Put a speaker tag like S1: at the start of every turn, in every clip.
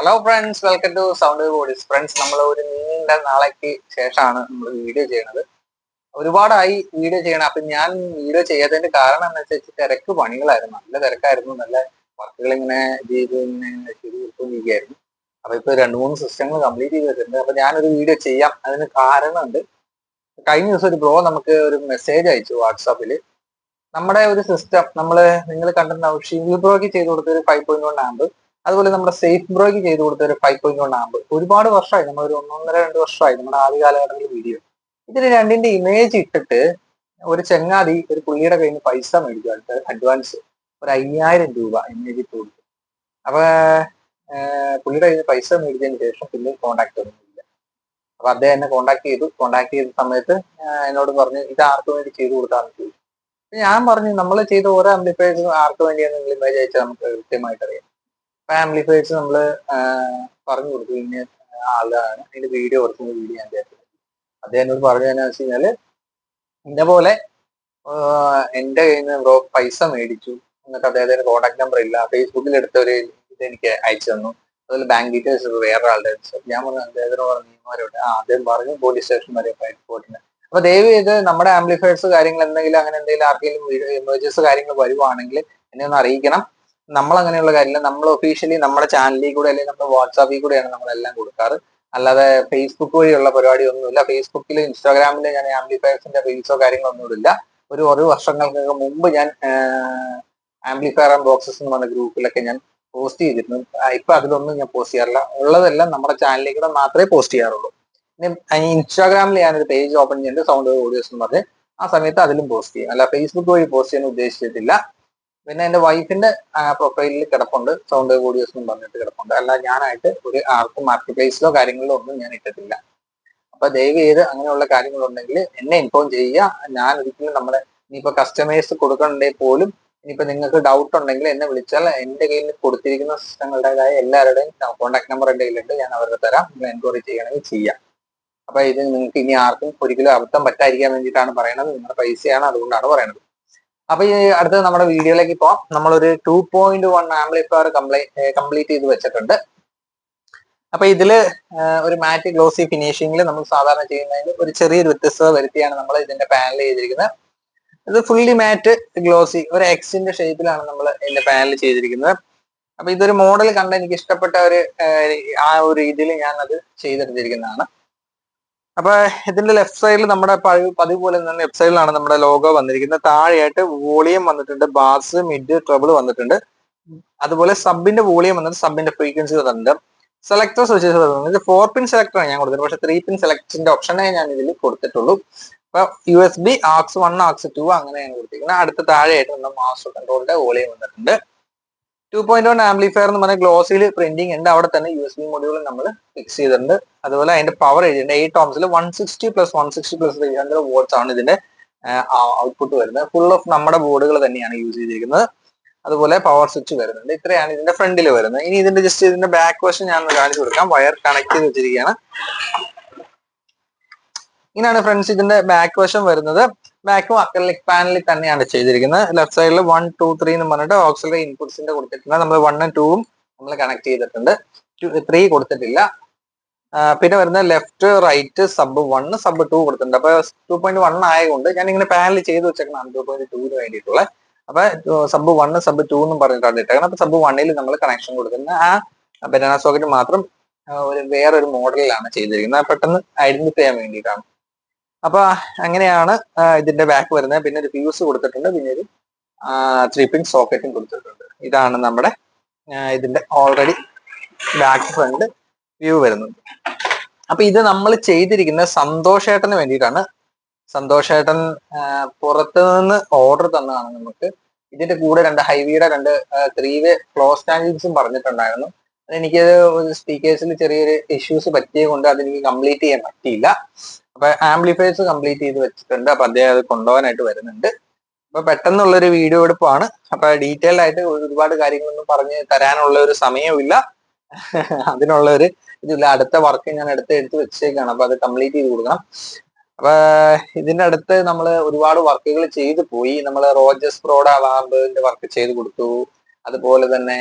S1: Hello friends welcome to sound bodies friends നമ്മൾ ഒരു നീണ്ട നാളേക്ക് ശേഷമാണ് നമ്മൾ വീഡിയോ ചെയ്യണത് ഒരുപാടായി വീഡിയോ ചെയ്യണം. അപ്പൊ ഞാൻ വീഡിയോ ചെയ്യാത്തതിന്റെ കാരണം എന്ന് വെച്ചാൽ തിരക്ക് പണികളായിരുന്നു. നല്ല തിരക്കായിരുന്നു. നല്ല വർക്കുകൾ ഇങ്ങനെ ചെയ്ത് ഇങ്ങനെ ചെയ്ത് കൊടുത്തുകൊണ്ടിരിക്കുകയായിരുന്നു അപ്പൊ ഇപ്പൊ രണ്ട് മൂന്ന് സിസ്റ്റങ്ങൾ കംപ്ലീറ്റ് ചെയ്ത് വെച്ചിട്ടുണ്ട്. അപ്പൊ ഞാനൊരു വീഡിയോ ചെയ്യാം. അതിന് കാരണമുണ്ട്. കഴിഞ്ഞ ദിവസം ഒരു ബ്രോ നമുക്ക് ഒരു മെസ്സേജ് അയച്ചു വാട്സാപ്പിൽ നമ്മുടെ ഒരു സിസ്റ്റം നമ്മൾ നിങ്ങൾ കണ്ടിട്ടുണ്ടാവും. ഷിംഗിൾ ബ്രോയ്ക്ക് ചെയ്ത് കൊടുത്ത ഒരു ഫൈവ് പോയിന്റ് വൺ ആമ്പ് അതുപോലെ നമ്മുടെ സേഫ് ബ്രോയ്ക്ക് ചെയ്ത് കൊടുത്ത ഒരു ഫൈവ് പോയിന്റ് വൺ ആമ്പ് ഒരുപാട് വർഷമായി നമ്മൾ ഒരു ഒന്നൊന്നര രണ്ട് വർഷമായി നമ്മുടെ ആദ്യ കാലഘട്ടത്തിൽ വീഡിയോ ഇതിന് രണ്ടിന്റെ ഇമേജ് ഇട്ടിട്ട് ഒരു ചെങ്ങാതി ഒരു പുള്ളിയുടെ കയ്യിൽ നിന്ന് പൈസ മേടിച്ചു. അഡ്വാൻസ് ഒരു അയ്യായിരം രൂപ ഇമേജ് ഇട്ട് കൊടുത്തു. അപ്പൊ പുള്ളിയുടെ കയ്യിൽ നിന്ന് പൈസ മേടിച്ചതിന് ശേഷം പിന്നെ കോണ്ടാക്ട് ഒന്നുമില്ല അപ്പൊ അദ്ദേഹം എന്നെ കോണ്ടാക്ട് ചെയ്തു. കോണ്ടാക്ട് ചെയ്ത സമയത്ത് എന്നോട് പറഞ്ഞു ഇത് ആർക്ക് വേണ്ടി ചെയ്തു കൊടുത്താന്ന് ചോദിച്ചു. ഞാൻ പറഞ്ഞു നമ്മൾ ചെയ്ത ഓരോ അമ്പിപ്പേഴ്സും ആർക്ക് വേണ്ടിയാണ് നിങ്ങൾ ഇമേജ് അയച്ചാൽ നമുക്ക് കൃത്യമായിട്ട് അറിയാം. അപ്പൊ ആംപ്ലിഫയേഴ്സ് നമ്മൾ പറഞ്ഞു കൊടുത്തു. ഇന്ന ആളാണ്. അതിന്റെ വീഡിയോ കൊടുക്കുന്ന വീഡിയോ ഞാൻ കേട്ടത് അദ്ദേഹം എന്നോട് പറഞ്ഞതെന്നു വെച്ച് കഴിഞ്ഞാൽ ഇന്ന പോലെ എന്റെ കയ്യിൽ നിന്ന് ബ്രോ പൈസ മേടിച്ചു. എന്നിട്ട് അദ്ദേഹത്തിന്റെ കോൺടാക്ട് നമ്പർ ഇല്ല. ഫേസ്ബുക്കിൽ എടുത്തവര് ഇത് എനിക്ക് അയച്ചു തന്നു. അതുപോലെ ബാങ്ക് ഡീറ്റെയിൽസ് വേറെ ആളുടെ ഞാൻ പറഞ്ഞു അദ്ദേഹത്തിന് പറഞ്ഞു നിയമപരമായിട്ട് ആ അദ്ദേഹം പറഞ്ഞു പോലീസ് സ്റ്റേഷൻ വരെ പോയിട്ടുണ്ട് അപ്പൊ ദയവ് ചെയ്ത് നമ്മുടെ ആംപ്ലിഫയേഴ്സ് കാര്യങ്ങൾ എന്തെങ്കിലും അങ്ങനെ എന്തെങ്കിലും ആർക്കെങ്കിലും ഇമേജസ് കാര്യങ്ങൾ വരുവാണെങ്കിൽ എന്നെ ഒന്ന് അറിയിക്കണം. നമ്മൾ അങ്ങനെയുള്ള കാര്യമില്ല. നമ്മൾ ഒഫീഷ്യലി നമ്മുടെ ചാനലിൽ കൂടെ അല്ലെങ്കിൽ നമ്മുടെ വാട്സാപ്പിൽ കൂടെയാണ് നമ്മളെല്ലാം കൊടുക്കാറ്. അല്ലാതെ ഫേസ്ബുക്ക് വഴിയുള്ള പരിപാടി ഒന്നുമില്ല ഫേസ്ബുക്കിൽ ഇൻസ്റ്റാഗ്രാമിൽ ഞാൻ ആംബ്ലിഫയർസിന്റെ റീൽസോ കാര്യങ്ങളൊന്നും ഇടില്ല. ഒരു ഒരു വർഷങ്ങൾക്ക് മുമ്പ് ഞാൻ ആംപ്ലിഫയർ ആൻഡ് ബോക്സസ് എന്ന് പറഞ്ഞ ഗ്രൂപ്പിലൊക്കെ ഞാൻ പോസ്റ്റ് ചെയ്തിരുന്നു. ഇപ്പൊ അതിലൊന്നും ഞാൻ പോസ്റ്റ് ചെയ്യാറില്ല. ഉള്ളതെല്ലാം നമ്മുടെ ചാനലിൽ കൂടെ മാത്രമേ പോസ്റ്റ് ചെയ്യാറുള്ളൂ. പിന്നെ ഇൻസ്റ്റാഗ്രാമിൽ ഞാനൊരു പേജ് ഓപ്പൺ ചെയ്യുന്നുണ്ട് സൗണ്ട് ഓഡിയോസ് എന്ന് പറഞ്ഞ്. ആ സമയത്ത് അതിലും പോസ്റ്റ് ചെയ്യും. അല്ല ഫേസ്ബുക്ക് വഴി പോസ്റ്റ് ചെയ്യാൻ ഉദ്ദേശിച്ചിട്ടില്ല. പിന്നെ എന്റെ വൈഫിന്റെ പ്രൊഫൈലിൽ കിടപ്പുണ്ട്. സൗണ്ട് ഓഡിയോസ് എന്ന് പറഞ്ഞിട്ട് കിടപ്പുണ്ട്. അല്ല ഞാനായിട്ട് ഒരു ആർക്കും മാർക്കറ്റ് പ്ലേസിലോ കാര്യങ്ങളിലോ ഒന്നും ഞാൻ ഇട്ടിട്ടില്ല. അപ്പൊ ദയവ് ചെയ്ത് അങ്ങനെയുള്ള കാര്യങ്ങളുണ്ടെങ്കിൽ എന്നെ ഇൻഫോം ചെയ്യുക. ഞാൻ ഒരിക്കലും നമ്മുടെ ഇനിയിപ്പോ കസ്റ്റമേഴ്സ് കൊടുക്കണ്ടേ പോലും ഇനിയിപ്പോ നിങ്ങൾക്ക് ഡൗട്ട് ഉണ്ടെങ്കിൽ എന്നെ വിളിച്ചാൽ എന്റെ കയ്യിൽ കൊടുത്തിരിക്കുന്ന സിസ്റ്റങ്ങളുടേതായ എല്ലാവരുടെയും കോൺടാക്ട് നമ്പർ എന്റെ കയ്യിലുണ്ട്. ഞാൻ അവരുടെ തരാം. നിങ്ങൾ എൻക്വയറി ചെയ്യണമെങ്കിൽ ചെയ്യാം. അപ്പൊ ഇത് നിങ്ങൾക്ക് ഇനി ആർക്കും ഒരിക്കലും അബദ്ധം പറ്റാതിരിക്കാൻ വേണ്ടിയിട്ടാണ് പറയുന്നത് നിങ്ങളുടെ പൈസയാണ് അതുകൊണ്ടാണ് പറയുന്നത് അപ്പൊ ഈ അടുത്ത നമ്മുടെ വീഡിയോയിലേക്ക് പോവാം. നമ്മളൊരു two point one amplifier complete ചെയ്ത് വെച്ചിട്ടുണ്ട്. അപ്പൊ ഇതിൽ ഒരു മാറ്റ് ഗ്ലോസി ഫിനിഷിംഗിൽ നമ്മൾ സാധാരണ ചെയ്യുന്നതിൽ ഒരു ചെറിയൊരു വ്യത്യസ്തത വരുത്തിയാണ് നമ്മൾ ഇതിന്റെ പാനൽ ചെയ്തിരിക്കുന്നത്. ഇത് ഫുള്ളി മാറ്റ് ഗ്ലോസി ഒരു എക്സിന്റെ ഷേപ്പിലാണ് നമ്മൾ ഇതിന്റെ പാനൽ ചെയ്തിരിക്കുന്നത്. അപ്പൊ ഇതൊരു മോഡൽ കണ്ട് എനിക്ക് ഇഷ്ടപ്പെട്ട ഒരു ആ ഒരു രീതിയിൽ ഞാൻ അത് ചെയ്തെടുത്തിരിക്കുന്നതാണ്. അപ്പൊ ഇതിന്റെ ലെഫ്റ്റ് സൈഡിൽ നമ്മുടെ പതിവ് പോലെ ലെഫ്റ്റ് സൈഡിലാണ് നമ്മുടെ ലോഗോ വന്നിരിക്കുന്നത്. താഴെയായിട്ട് വോളിയം വന്നിട്ടുണ്ട്. ബാസ് മിഡ് ട്രബിൾ വന്നിട്ടുണ്ട്. അതുപോലെ സബിന്റെ വോളിയം വന്നിട്ട് സബിന്റെ ഫ്രീക്വൻസി വന്നിട്ടുണ്ട്. സെലക്ടർ സ്വിച്ചസ് വരുന്നത് ഫോർ പിൻ സെലക്ടർ ആണ് ഞാൻ കൊടുത്തത് പക്ഷെ ത്രീ പിൻ സെലക്ടറിന്റെ ഓപ്ഷനേ ഞാൻ ഇതിൽ കൊടുത്തിട്ടുള്ളൂ. അപ്പൊ U S B aux one aux two അങ്ങനെയാണ് കൊടുത്തിരിക്കുന്നത്. അടുത്ത താഴെയായിട്ട് നമ്മുടെ മാസ്റ്റർ കൺട്രോളിന്റെ വോളിയം വന്നിട്ടുണ്ട്. ടു പോയിന്റ് വൺ ആംപ്ലിഫയർ എന്ന് പറഞ്ഞ ഗ്ലോസിൽ പ്രിന്റിംഗ് ഉണ്ട്. അവിടെ തന്നെ യു എസ് ബി മൊഡ്യൂൾ നമ്മൾ ഫിക്സ് ചെയ്തിട്ടുണ്ട്. അതുപോലെ അതിന്റെ പവർ എഴുതിയിട്ടുണ്ട്. Eight ടോംസിൽ one sixty plus one sixty plus three hundred watts ആണ് ഇതിന്റെ ഔട്ട്പുട്ട് വരുന്നത്. ഫുൾ ഓഫ് നമ്മുടെ ബോർഡുകൾ തന്നെയാണ് യൂസ് ചെയ്തിരിക്കുന്നത്. അതുപോലെ പവർ സ്വിച്ച് വരുന്നുണ്ട്. ഇത്രയാണ് ഇതിന്റെ ഫ്രണ്ടിൽ വരുന്നത്. ഇനി ഇതിന്റെ ജസ്റ്റ് ഇതിന്റെ ബാക്ക് വശം ഞാൻ കാണിച്ചു കൊടുക്കാം. വയർ കണക്ട് ചെയ്ത് വെച്ചിരിക്കുകയാണ്. ഇങ്ങനെയാണ് ഫ്രണ്ട്സ് ഇതിന്റെ ബാക്ക് വശം വരുന്നത്. ബാക്കും അക്രലിക് പാനലിൽ തന്നെയാണ് ചെയ്തിരിക്കുന്നത്. ലെഫ്റ്റ് സൈഡിൽ വൺ ടു ത്രീ എന്ന് പറഞ്ഞിട്ട് ഓക്സിലറി ഇൻപുട്സിന്റെ കൊടുത്തിട്ടുണ്ട്. നമ്മൾ വണ്ണും ടൂവും നമ്മൾ കണക്ട് ചെയ്തിട്ടുണ്ട്. ത്രീ കൊടുത്തിട്ടില്ല. പിന്നെ വരുന്ന left right sub one sub two കൊടുത്തിട്ടുണ്ട്. അപ്പൊ ടു പോയിന്റ് വൺ ആയതുകൊണ്ട് ഞാൻ ഇങ്ങനെ പാനൽ ചെയ്ത് വെച്ചേക്കണം ടു പോയിന്റ് ടൂവിന് വേണ്ടിയിട്ടുള്ള. അപ്പൊ സബ് വൺ സബ് ടു എന്നും പറഞ്ഞിട്ടാണ് ഇട്ടേക്കണം അപ്പൊ സബ് വണ്ണിൽ നമ്മൾ കണക്ഷൻ കൊടുക്കുന്ന ആ ബനാന സോക്കറ്റ് മാത്രം ഒരു വേറൊരു മോഡലിലാണ് ചെയ്തിരിക്കുന്നത്. പെട്ടെന്ന് ഐഡന്റിഫൈ ചെയ്യാൻ വേണ്ടിയിട്ടാണ്. അപ്പൊ അങ്ങനെയാണ് ഇതിന്റെ ബാക്ക് വരുന്നത്. പിന്നെ ഒരു ഫ്യൂസ് കൊടുത്തിട്ടുണ്ട്. പിന്നെ ഒരു ത്രീ പിൻ സോക്കറ്റും കൊടുത്തിട്ടുണ്ട്. ഇതാണ് നമ്മുടെ ഇതിന്റെ ഓൾറെഡി ബാക്ക് ഫ്രണ്ട് വ്യൂ വരുന്നത്. അപ്പൊ ഇത് നമ്മൾ ചെയ്തിരിക്കുന്ന സന്തോഷേട്ടന് വേണ്ടിയിട്ടാണ്. സന്തോഷേട്ടൻ പുറത്തു നിന്ന് ഓർഡർ തന്നതാണ് നമുക്ക്. ഇതിന്റെ കൂടെ രണ്ട് ഹൈവിയുടെ രണ്ട് ത്രീ വേ ഫ്ലോ സ്റ്റാൻഡിങ്സും പറഞ്ഞിട്ടുണ്ടായിരുന്നു. എനിക്ക് ഒരു സ്പീക്കേഴ്സിൽ ചെറിയൊരു ഇഷ്യൂസ് പറ്റിയത് കൊണ്ട് അതെനിക്ക് കംപ്ലീറ്റ് ചെയ്യാൻ പറ്റിയില്ല. അപ്പൊ ആംപ്ലിഫയേഴ്സ് കംപ്ലീറ്റ് ചെയ്ത് വെച്ചിട്ടുണ്ട്. അപ്പൊ അദ്ദേഹം അത് കൊണ്ടുപോകാനായിട്ട് വരുന്നുണ്ട്. അപ്പൊ പെട്ടെന്നുള്ള ഒരു വീഡിയോ എടുപ്പാണ്. അപ്പൊ ഡീറ്റെയിൽ ആയിട്ട് ഒരുപാട് കാര്യങ്ങളൊന്നും പറഞ്ഞ് തരാനുള്ള ഒരു സമയമില്ല അതിനുള്ള ഒരു ഇതില്ല. അടുത്ത വർക്ക് ഞാൻ എടുത്ത് എടുത്ത് വെച്ചേക്കാണ്. അപ്പൊ അത് കംപ്ലീറ്റ് ചെയ്ത് കൊടുക്കണം. അപ്പൊ ഇതിന്റെ അടുത്ത് നമ്മൾ ഒരുപാട് വർക്കുകൾ ചെയ്തു പോയി. നമ്മൾ റോജസ് പ്രോഡ വാമ്പിന്റെ വർക്ക് ചെയ്ത് കൊടുത്തു. അതുപോലെ തന്നെ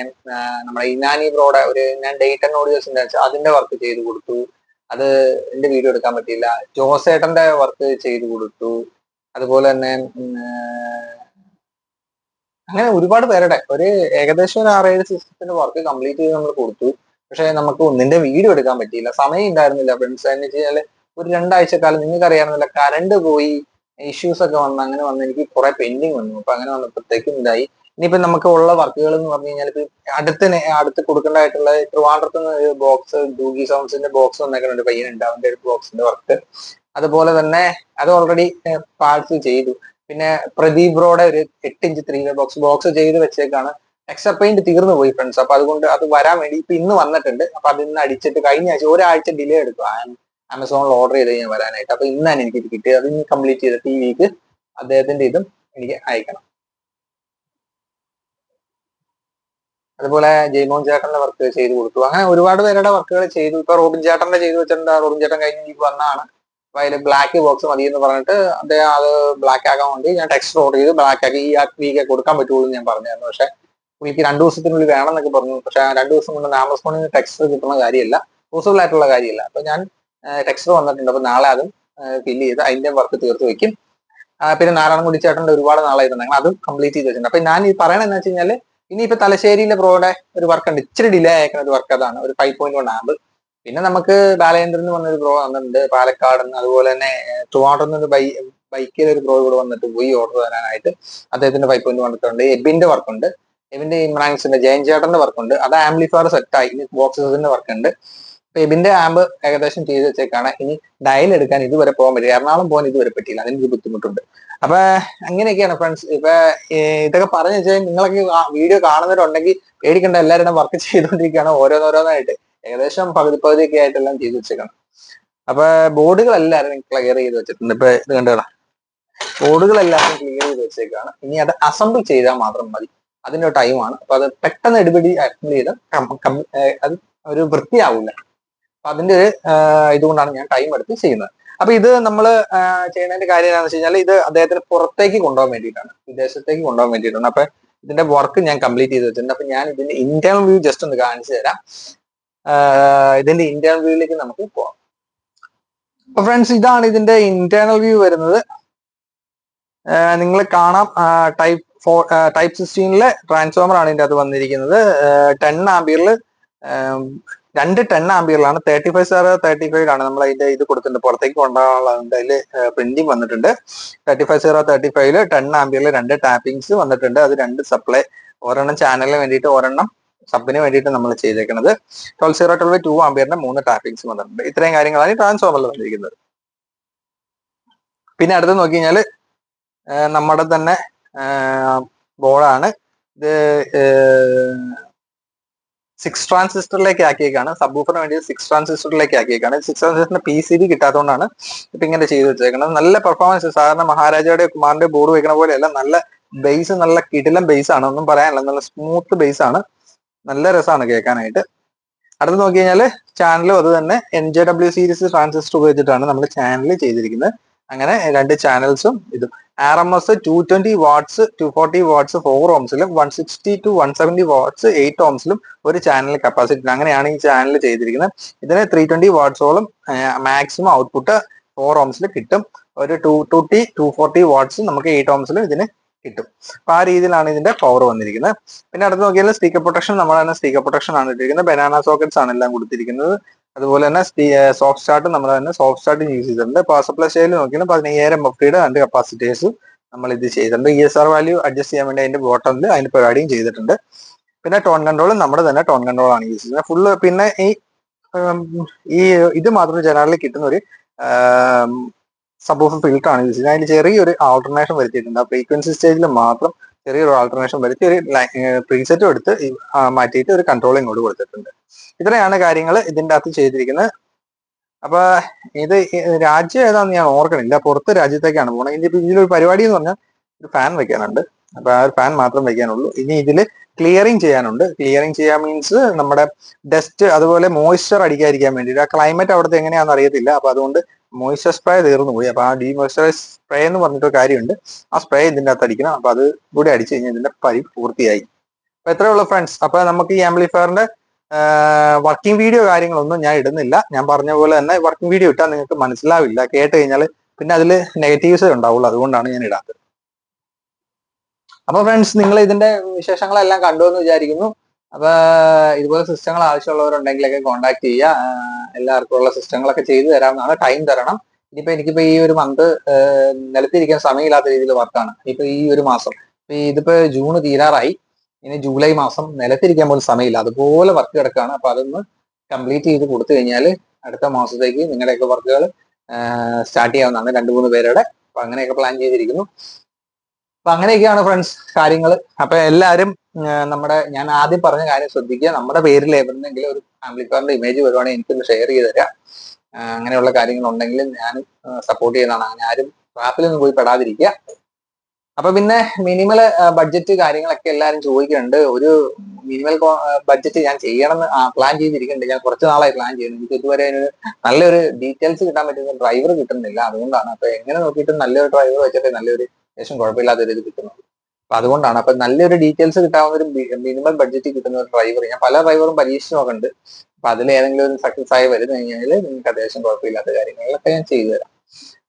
S1: നമ്മുടെ ഇനാനി ബ്രോഡ ഒരു ഞാൻ ഡേറ്റ് ആൻഡ് ഓഡിയോസിന്റെ അതിന്റെ വർക്ക് ചെയ്ത് കൊടുത്തു. അത് എന്റെ വീഡിയോ എടുക്കാൻ പറ്റിയില്ല. ജോസേട്ടന്റെ വർക്ക് ചെയ്തു കൊടുത്തു. അതുപോലെ തന്നെ അങ്ങനെ ഒരുപാട് പേരുടെ ഒരു ഏകദേശം ഒരു ആറേഴ് സിസ്റ്റത്തിന്റെ വർക്ക് കംപ്ലീറ്റ് ചെയ്ത് നമ്മൾ കൊടുത്തു. പക്ഷെ നമുക്ക് ഒന്നിന്റെ വീഡിയോ എടുക്കാൻ പറ്റിയില്ല. സമയം ഉണ്ടായിരുന്നില്ല. ഫ്രണ്ട്സ് എന്ന് വെച്ച് കഴിഞ്ഞാൽ ഒരു രണ്ടാഴ്ച കാലം നിങ്ങൾക്ക് അറിയാവുന്നില്ല കറണ്ട് പോയി ഇഷ്യൂസ് ഒക്കെ വന്ന് അങ്ങനെ വന്ന് എനിക്ക് കുറെ പെൻഡിങ് വന്നു. അപ്പൊ അങ്ങനെ വന്നപ്പോഴത്തേക്കും ഇതായി. ഇനിയിപ്പോ നമുക്ക് ഉള്ള വർക്കുകൾ എന്ന് പറഞ്ഞു കഴിഞ്ഞാൽ ഇപ്പൊ അടുത്ത് അടുത്ത് കൊടുക്കേണ്ടതായിട്ടുള്ള ഒരു ബോക്സ് ഡൂഗി സൗണ്ട്സിന്റെ ബോക്സ് വന്നേക്കുന്നുണ്ട് പയ്യനുണ്ട്. അവന്റെ ഒരു ബോക്സിന്റെ വർക്ക് അതുപോലെ തന്നെ അത് ഓൾറെഡി പാർട്സ് ചെയ്തു. പിന്നെ പ്രദീപ് ബ്രോയുടെ ഒരു എട്ട് ഇഞ്ച് ത്രീ ബോക്സ് ബോക്സ് ചെയ്ത് വെച്ചേക്കാണ്. എക്സ്ട്രാ പെയിന്റ് തീർന്നു പോയി ഫ്രണ്ട്സ് അപ്പൊ അതുകൊണ്ട് അത് വരാൻ വേണ്ടി ഇപ്പൊ ഇന്ന് വന്നിട്ടുണ്ട്. അപ്പൊ അത് ഇന്ന് അടിച്ചിട്ട് കഴിഞ്ഞ ആഴ്ച ഒരാഴ്ച ഡിലേ എടുക്കും ആമസോണിൽ ഓർഡർ ചെയ്ത് കഴിഞ്ഞാൽ വരാനായിട്ട്. അപ്പൊ ഇന്നാണ് എനിക്ക് കിട്ടിയത്. അത് കംപ്ലീറ്റ് ചെയ്ത ടി വിക്ക് അദ്ദേഹത്തിന്റെ ഇതും എനിക്ക് അയക്കണം. അതുപോലെ ജയ്മോൻ ചേട്ടന്റെ വർക്ക് ചെയ്ത് കൊടുത്തു. അങ്ങനെ ഒരുപാട് പേരുടെ വർക്കുകൾ ചെയ്തു. ഇപ്പൊ റോബിൻ ചേട്ടന്റെ ചെയ്തു വെച്ചിട്ടുണ്ട്. റോബിൻ ചേട്ടൻ കഴിഞ്ഞ വന്നാണ് അപ്പൊ അതിൽ ബ്ലാക്ക് ബോക്സ് മതി എന്ന് പറഞ്ഞിട്ട് അദ്ദേഹം അത് ബ്ലാക്ക് ആക്കാൻ വേണ്ടി ഞാൻ ടെക്സ്റ്റ് ഓർഡർ ചെയ്ത് ബ്ലാക്ക് ആക്കി. ഈ വീക്ക് കൊടുക്കാൻ പറ്റുള്ളൂ എന്ന് ഞാൻ പറഞ്ഞായിരുന്നു. പക്ഷെ എനിക്ക് രണ്ടു ദിവസത്തിനുള്ളിൽ വേണം എന്നൊക്കെ പറഞ്ഞു. പക്ഷെ രണ്ടു ദിവസം കൊണ്ട് ആമസോണിൽ നിന്ന് ടെക്സ്റ്റ് കിട്ടുന്ന കാര്യമല്ല. പോസിബിൾ ആയിട്ടുള്ള കാര്യമല്ല. അപ്പൊ ഞാൻ ടെക്സ്റ്റ് വന്നിട്ടുണ്ട്. അപ്പൊ നാളെ അതും ഫില്ല് ചെയ്ത് അതിന്റെ വർക്ക് തീർത്ത് വെക്കും. പിന്നെ നാരായണൻകുടി ചേട്ടന്റെ ഒരുപാട് നാളായിരുന്നു അതും കംപ്ലീറ്റ് ചെയ്ത് വെച്ചിട്ടുണ്ട്. അപ്പൊ ഞാൻ ഈ പറയണെന്ന് വെച്ച് കഴിഞ്ഞാൽ ഇനിയിപ്പോ തലശ്ശേരിയിലെ ബ്രോയുടെ ഒരു വർക്ക് ഉണ്ട്. ഇച്ചിരി ഡിലേ ആയിരിക്കുന്ന ഒരു വർക്ക് അതാണ്. ഒരു ഫൈവ് പോയിന്റ് വൺ ആമ്പ് പിന്നെ നമുക്ക് ബാലേന്ദ്രൻ എന്ന് പറഞ്ഞൊരു ബ്രോ വന്നിട്ടുണ്ട്. പാലക്കാട് നിന്ന് അതുപോലെ തന്നെ ട്രിവാൻഡ്രം നിന്ന് ബൈ ബൈക്കിൽ ഒരു ബ്രോ ഇവിടെ വന്നിട്ട് പോയി ഓർഡർ തരാനായിട്ട് അദ്ദേഹത്തിന്റെ ഫൈവ് പോയിന്റ് വന്നിട്ടുണ്ട് എബിന്റെ വർക്ക് ഉണ്ട്. എബിന്റെ ഇമ്രാൻസിന്റെ ജയൻ ചേട്ടന്റെ വർക്ക് ഉണ്ട്. അത് ആംബ്ലിഫയർ സെറ്റായി ഇനി ബോക്സസിന്റെ വർക്ക് ഉണ്ട്. അപ്പൊ ഇതിന്റെ ആമ്പ് ഏകദേശം ചെയ്ത് വെച്ചേക്കാണ്. ഇനി ഡയൽ എടുക്കാൻ ഇതുവരെ പോകാൻ പറ്റില്ല. എറണാകുളം പോകാൻ ഇതുവരെ പറ്റിയില്ല. അതിന് ഒരു ബുദ്ധിമുട്ടുണ്ട്. അപ്പൊ അങ്ങനെയൊക്കെയാണ് ഫ്രണ്ട്സ് ഇപ്പൊ ഇതൊക്കെ പറഞ്ഞു വെച്ചാൽ നിങ്ങളൊക്കെ വീഡിയോ കാണുന്നവരുണ്ടെങ്കിൽ പേടിക്കേണ്ട. എല്ലാവരും വർക്ക് ചെയ്തുകൊണ്ടിരിക്കുകയാണ് ഓരോന്നോരോന്നായിട്ട്. ഏകദേശം പകുതി പകുതിയൊക്കെ ആയിട്ടെല്ലാം ചെയ്തു വെച്ചേക്കണം. അപ്പൊ ബോർഡുകൾ എല്ലാവരും ക്ലിയർ ചെയ്ത് വെച്ചിട്ടുണ്ട്. ഇപ്പൊ ഇത് കണ്ടുകളാം ബോർഡുകൾ എല്ലാവരും ക്ലിയർ ചെയ്ത് വെച്ചേക്കാണ്. ഇനി അത് അസംബിൾ ചെയ്താൽ മാത്രം മതി. അതിന്റെ ടൈമാണ് അപ്പൊ അത് പെട്ടെന്ന് എടുപിടി അസംബിൾ ചെയ്ത് കം- കം- അത് ഒരു വൃത്തിയാവില്ല അതിന്റെ ഇതുകൊണ്ടാണ് ഞാൻ ടൈം എടുത്ത് ചെയ്യുന്നത്. അപ്പൊ ഇത് നമ്മൾ ചെയ്യുന്നതിന്റെ കാര്യം എന്താണെന്ന് വെച്ച് കഴിഞ്ഞാൽ ഇത് അദ്ദേഹത്തിന് പുറത്തേക്ക് കൊണ്ടുപോകാൻ വേണ്ടിയിട്ടാണ്. വിദേശത്തേക്ക് കൊണ്ടുപോകാൻ വേണ്ടിയിട്ടാണ്. അപ്പൊ ഇതിന്റെ വർക്ക് ഞാൻ കംപ്ലീറ്റ് ചെയ്ത് വെച്ചിട്ടുണ്ട്. അപ്പൊ ഞാൻ ഇതിന്റെ ഇന്റേണൽ വ്യൂ ജസ്റ്റ് ഒന്ന് കാണിച്ചു തരാം. ഇതിന്റെ ഇന്റേണൽ വ്യൂയിലേക്ക് നമുക്ക് പോവാം. അപ്പൊ ഫ്രണ്ട്സ് ഇതാണ് ഇതിന്റെ ഇന്റേണൽ വ്യൂ വരുന്നത്. നിങ്ങൾ കാണാം. ടൈപ്പ് ഫോർ ടൈപ്പ് സിക്സ്റ്റീനിലെ ട്രാൻസ്ഫോമർ ആണ് ഇതിന്റെ അത് വന്നിരിക്കുന്നത്. ടെൻ ആംബിയറിൽ രണ്ട് ടെൻ ആംബിയറിലാണ് തേർട്ടി ഫൈവ് സ്റ്റാർ തേർട്ടി ഫൈവിലാണ് നമ്മൾ അതിന്റെ ഇത് കൊടുത്തിട്ടുണ്ട്. പുറത്തേക്ക് കൊണ്ടുപോകാനുള്ള അതിൽ പ്രിന്റിംഗ് വന്നിട്ടുണ്ട്. തേർട്ടി ഫൈവ് സീറോ തേർട്ടി ഫൈവിൽ ടെൻ ആംബിയറിൽ രണ്ട് ടാപ്പിംഗ്സ് വന്നിട്ടുണ്ട്. അത് രണ്ട് സപ്ലൈ ഒരെണ്ണം ചാനലിന് വേണ്ടിയിട്ട് ഒരെണ്ണം സബിന് വേണ്ടിയിട്ട് നമ്മൾ ചെയ്തേക്കുന്നത് ട്വൽവ് സീറോ ട്വൽവ് ടു ആംബിയറിന്റെ മൂന്ന് ടാപ്പിംഗ്സ് വന്നിട്ടുണ്ട്. ഇത്രയും കാര്യങ്ങളാണ് ട്രാൻസ്ഫോമറിൽ വന്നിരിക്കുന്നത്. പിന്നെ അടുത്ത് നോക്കി കഴിഞ്ഞാൽ നമ്മുടെ തന്നെ ബോർഡാണ് ഇത് സിക്സ് ട്രാൻസിസ്റ്ററിലേക്ക് ആക്കിയേക്കാണ് സബ്ബൂഫറിന് വേണ്ടി സിക്സ് ട്രാൻസിസ്റ്ററിലേക്ക് ആക്കിയേക്കാണ് സിക്സ് ട്രാൻസിസ്റ്ററിന്റെ പി സി ബി കിട്ടാത്തതുകൊണ്ടാണ് ഇപ്പൊ ഇങ്ങനെ ചെയ്ത് വെച്ചേക്കുന്നത് നല്ല പെർഫോമൻസ് സാധാരണ മഹാരാജയുടെ കുമാറിന്റെ ബോർഡ് വെക്കുന്ന പോലെയല്ല. നല്ല ബേസ് നല്ല കിടിലം ബേസ് ആണ്. ഒന്നും പറയാനില്ല. നല്ല സ്മൂത്ത് ബേസ് ആണ്. നല്ല രസമാണ് കേൾക്കാനായിട്ട്. അടുത്ത് നോക്കി കഴിഞ്ഞാൽ ചാനലും അത് തന്നെ N J W series transistor ഉപയോഗിച്ചിട്ടാണ് നമ്മൾ ചാനൽ ചെയ്തിരിക്കുന്നത്. അങ്ങനെ രണ്ട് ചാനൽസും ഇതും. R M S two twenty watts to forty watts four ഓംസിലും one sixty to one seventy watts eight ഓംസിലും ഒരു ചാനൽ കപ്പാസിറ്റി അങ്ങനെയാണ് ഈ ചാനൽ ചെയ്തിരിക്കുന്നത്. ഇതിന് ത്രീ ട്വന്റി വാട്ട്സോളം മാക്സിമം ഔട്ട്പുട്ട് ഫോർ ഓംസിൽ കിട്ടും. ഒരു two two T forty watts നമുക്ക് എയ്റ്റ് ഓംസിലും ഇതിന് കിട്ടും. അപ്പൊ ആ രീതിയിലാണ് ഇതിന്റെ പവർ വന്നിരിക്കുന്നത്. പിന്നെ അടുത്ത് നോക്കിയാൽ സ്പീക്കർ പ്രൊട്ടക്ഷൻ നമ്മളാണ് സ്പീക്കർ പ്രൊട്ടക്ഷൻ ആണ് ഇട്ടിരിക്കുന്നത്. ബനാന സോക്കറ്റ്സ് ആണ് എല്ലാം കൊടുത്തിരിക്കുന്നത്. അതുപോലെ തന്നെ സോഫ്റ്റ് സ്റ്റാർട്ട് നമ്മൾ തന്നെ സോഫ്റ്റ് സ്റ്റാർട്ട് യൂസ് ചെയ്തിട്ടുണ്ട്. പവർ സപ്ലൈ സ്റ്റൈൽ നോക്കിയാൽ പതിനയ്യായിരം എഫ് രണ്ട് കപ്പാസിറ്റേഴ്സ് നമ്മൾ ഇത് ചെയ്തിട്ടുണ്ട്. E S R value adjust ചെയ്യാൻ വേണ്ടി അതിന്റെ ബോട്ടമിൽ അതിന്റെ പരിപാടിയും ചെയ്തിട്ടുണ്ട്. പിന്നെ ടോൺ കൺട്രോൾ നമ്മുടെ തന്നെ ടോൺ കൺട്രോൾ ആണ് യൂസ് ചെയ്യുന്നത്. ഫുള്ള് പിന്നെ ഈ ഈ ഇത് മാത്രം ജനറലി കിട്ടുന്ന ഒരു സബൂഫ് ഫിൽട്ടർ ആണ് യൂസ് ചെയ്യുന്നത്. അതിൽ ചെറിയൊരു ആൾട്ടർനേഷൻ വരുത്തിയിട്ടുണ്ട്. ആ ഫ്രീക്വൻസി സ്റ്റേജിൽ മാത്രം ചെറിയൊരു ആൾട്ടർനേഷൻ വരുത്തി ഒരു പ്രീസെറ്റും എടുത്ത് മാറ്റിയിട്ട് ഒരു കൺട്രോളിംഗ് ഇങ്ങോട്ട് കൊടുത്തിട്ടുണ്ട്. ഇത്രയാണ് കാര്യങ്ങൾ ഇതിന്റെ അകത്ത് ചെയ്തിരിക്കുന്നത്. അപ്പൊ ഇത് രാജ്യം ഏതാണെന്ന് ഞാൻ ഓർക്കണില്ല. പുറത്ത് രാജ്യത്തേക്കാണ് പോകണം ഇനി ഇതിലൊരു പരിപാടി എന്ന് പറഞ്ഞാൽ ഒരു ഫാൻ വെക്കാനുണ്ട്. അപ്പൊ ആ ഒരു ഫാൻ മാത്രം വെക്കാനുള്ളൂ. ഇനി ഇതിൽ ക്ലിയറിങ് ചെയ്യാനുണ്ട്. ക്ലിയറിങ് ചെയ്യാൻ മീൻസ് നമ്മുടെ ഡസ്റ്റ് അതുപോലെ മോയ്സ്ചർ അടിക്കാതിരിക്കാൻ വേണ്ടിയിട്ട്. ആ ക്ലൈമറ്റ് അവിടുത്തെ എങ്ങനെയാണെന്ന് അറിയത്തില്ല. അപ്പൊ അതുകൊണ്ട് മോയ്സ്ചർ സ്പ്രേ തീർന്നു പോയി. അപ്പൊ ആ ഡീമോയ്സ്ചറൈസ് സ്പ്രേ എന്ന് പറഞ്ഞിട്ട് കാര്യം കാര്യമുണ്ട്. ആ സ്പ്രേ ഇതിന്റെ അകത്ത് അടിക്കണം. അപ്പൊ അത് കൂടി അടിച്ചു കഴിഞ്ഞാൽ ഇതിന്റെ പരി പൂർത്തിയായി. അപ്പൊ എത്രയേ ഉള്ളൂ ഫ്രണ്ട്സ് അപ്പൊ നമുക്ക് ഈ ആംപ്ലിഫയറിന്റെ വർക്കിംഗ് വീഡിയോ കാര്യങ്ങളൊന്നും ഞാൻ ഇടുന്നില്ല. ഞാൻ പറഞ്ഞ പോലെ തന്നെ വർക്കിംഗ് വീഡിയോ ഇട്ടാൽ നിങ്ങൾക്ക് മനസ്സിലാവില്ല. കേട്ട് കഴിഞ്ഞാൽ പിന്നെ അതിൽ നെഗറ്റീവ്സ് ഉണ്ടാവുള്ളൂ. അതുകൊണ്ടാണ് ഞാൻ ഇടാത്തത്. അപ്പൊ ഫ്രണ്ട്സ് നിങ്ങൾ ഇതിന്റെ വിശേഷങ്ങളെല്ലാം കണ്ടു എന്ന് വിചാരിക്കുന്നു. അപ്പൊ ഇതുപോലെ സിസ്റ്റങ്ങൾ ആവശ്യമുള്ളവരുണ്ടെങ്കിലൊക്കെ കോൺടാക്ട് ചെയ്യുക. എല്ലാവർക്കും ഉള്ള സിസ്റ്റങ്ങളൊക്കെ ചെയ്തു തരാമെന്നാണ് ടൈം തരണം. ഇനിയിപ്പോ എനിക്കിപ്പോ ഈ ഒരു മന്ത് നിലത്തിരിക്കാൻ സമയമില്ലാത്ത രീതിയിൽ വർക്കാണ് ഇപ്പൊ ഈ ഒരു മാസം. ഇതിപ്പോ ജൂണ് തീരാറായി. ഇനി ജൂലൈ മാസം നിലത്തിരിക്കാൻ പോലും സമയമില്ല. അതുപോലെ വർക്ക് കിടക്കുകയാണ് അപ്പൊ അതൊന്ന് കംപ്ലീറ്റ് ചെയ്ത് കൊടുത്തു കഴിഞ്ഞാൽ അടുത്ത മാസത്തേക്ക് നിങ്ങളുടെയൊക്കെ വർക്കുകൾ സ്റ്റാർട്ട് ചെയ്യാവുന്നതാണ്. രണ്ട് മൂന്ന് പേരുടെ അപ്പൊ അങ്ങനെയൊക്കെ പ്ലാൻ ചെയ്തിരിക്കുന്നു. അപ്പൊ അങ്ങനെയൊക്കെയാണ് ഫ്രണ്ട്സ് കാര്യങ്ങൾ അപ്പൊ എല്ലാവരും നമ്മുടെ ഞാൻ ആദ്യം പറഞ്ഞ കാര്യം ശ്രദ്ധിക്കുക. നമ്മുടെ പേരിൽ എവിടെന്നെങ്കിലും ഒരു ഫാമിലി കാറിന്റെ ഇമേജ് വരുവാണെങ്കിൽ എനിക്കൊന്ന് ഷെയർ ചെയ്ത് തരാം. അങ്ങനെയുള്ള ഉണ്ടെങ്കിൽ ഞാൻ സപ്പോർട്ട് ചെയ്യുന്നതാണ്. അങ്ങനെ ആരും ട്രാപ്പിലൊന്നും പോയി പെടാതിരിക്കുക. അപ്പൊ പിന്നെ മിനിമൽ ബഡ്ജറ്റ് കാര്യങ്ങളൊക്കെ എല്ലാവരും ചോദിക്കുന്നുണ്ട്. ഒരു മിനിമൽ ബഡ്ജറ്റ് ഞാൻ ചെയ്യണമെന്ന് പ്ലാൻ ചെയ്തിരിക്കുന്നുണ്ട്. ഞാൻ കുറച്ച് നാളായി പ്ലാൻ ചെയ്യുന്നു. എനിക്ക് ഇതുവരെ അതിനൊരു നല്ലൊരു ഡീറ്റെയിൽസ് കിട്ടാൻ പറ്റുന്ന ഡ്രൈവർ കിട്ടുന്നില്ല. അതുകൊണ്ടാണ്. അപ്പൊ എങ്ങനെ നോക്കിയിട്ട് നല്ലൊരു ഡ്രൈവർ വെച്ചിട്ട് നല്ലൊരു അത്യാവശ്യം കുഴപ്പമില്ലാത്ത ഒരു ഇത് കിട്ടുന്നുള്ളൂ അപ്പൊ അതുകൊണ്ടാണ്. അപ്പൊ നല്ലൊരു ഡീറ്റെയിൽസ് കിട്ടാവുന്ന ഒരു മിനിമം ബഡ്ജറ്റ് കിട്ടുന്ന ഒരു ഡ്രൈവർ ഞാൻ പല ഡ്രൈവറും പരീക്ഷിച്ച് നോക്കുന്നുണ്ട് അപ്പൊ അതിൽ ഏതെങ്കിലും ഒരു സക്സസ് ആയി വരുന്ന കഴിഞ്ഞാൽ നിങ്ങൾക്ക് അത്യാവശ്യം കുഴപ്പമില്ലാത്ത കാര്യങ്ങളിലൊക്കെ ഞാൻ ചെയ്തു തരാം.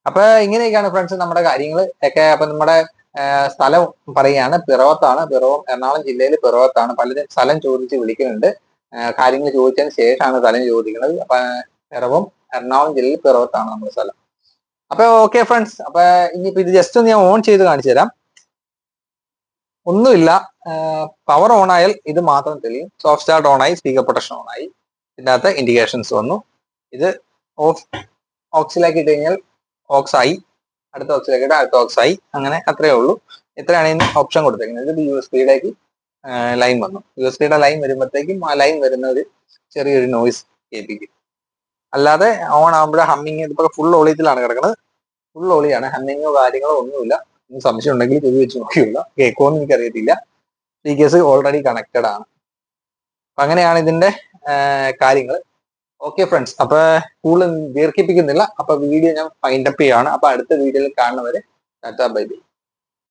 S1: അപ്പൊ ഇങ്ങനെയൊക്കെയാണ് ഫ്രണ്ട്സ് നമ്മുടെ കാര്യങ്ങൾ ഒക്കെ. അപ്പൊ നമ്മുടെ സ്ഥലം പറയുകയാണ്. പിറവത്താണ്. പിറവം എറണാകുളം ജില്ലയിൽ പിറവത്താണ്. പലരും സ്ഥലം ചോദിച്ച് വിളിക്കുന്നുണ്ട്. കാര്യങ്ങൾ ചോദിച്ചതിന് ശേഷമാണ് സ്ഥലം ചോദിക്കുന്നത്. അപ്പൊ പിറവം എറണാകുളം ജില്ലയിൽ പിറവത്താണ് നമ്മുടെ സ്ഥലം. അപ്പൊ ഓക്കെ ഫ്രണ്ട്സ് അപ്പൊ ഇനിയിപ്പോ ഇത് ജസ്റ്റ് ഒന്ന് ഞാൻ ഓൺ ചെയ്ത് കാണിച്ചു തരാം. ഒന്നുമില്ല. പവർ ഓൺ ആയാൽ ഇത് മാത്രം തെളിയും. സോഫ്റ്റ് സ്റ്റാർട്ട് ഓൺ ആയി സ്പീക്കർ പ്രൊട്ടക്ഷൻ ഓൺ ആയി. ഇതിനകത്ത് ഇൻഡിക്കേഷൻസ് വന്നു. ഇത് ഓഫ് ഓക്സിലാക്കി ഇട്ട് കഴിഞ്ഞാൽ ഓക്സ് ആയി. അടുത്ത ഓക്സിലാക്കി ഇട്ട് അടുത്ത ഓക്സ് ആയി. അങ്ങനെ അത്രയേ ഉള്ളൂ. ഇത്രയാണ് ഇതിന് ഓപ്ഷൻ കൊടുത്തേക്കുന്നത്. ഇത് യു എസ് പിയിലേക്ക് ലൈൻ വന്നു. യു എസ് പിയുടെ ലൈൻ വരുമ്പോഴത്തേക്കും ആ ലൈൻ വരുന്ന ഒരു ചെറിയൊരു നോയിസ് കേൾപ്പിക്കും. അല്ലാതെ ഓൺ ആകുമ്പോൾ ഹമ്മിങ് ഇതിപ്പോ ഫുൾ ഓളിയത്തിലാണ് കിടക്കുന്നത്. ഫുൾ ഓളിയാണ് ഹമ്മിങ്ങോ കാര്യങ്ങളോ ഒന്നുമില്ല. സംശയം ഉണ്ടെങ്കിൽ ചെവി വെച്ച് നോക്കിയുള്ള കേൾക്കുമെന്ന് എനിക്കറിയത്തില്ല. കേസ് ഓൾറെഡി കണക്റ്റഡ് ആണ്. അങ്ങനെയാണ് ഇതിന്റെ കാര്യങ്ങൾ ഓക്കെ ഫ്രണ്ട്സ് അപ്പൊ കൂടുതൽ ദീർഘിപ്പിക്കുന്നില്ല. അപ്പൊ വീഡിയോ ഞാൻ ഫൈൻഡപ്പ് ചെയ്യാണ്. അപ്പൊ അടുത്ത വീഡിയോയിൽ കാണുന്നവരെ ബൈ ബൈ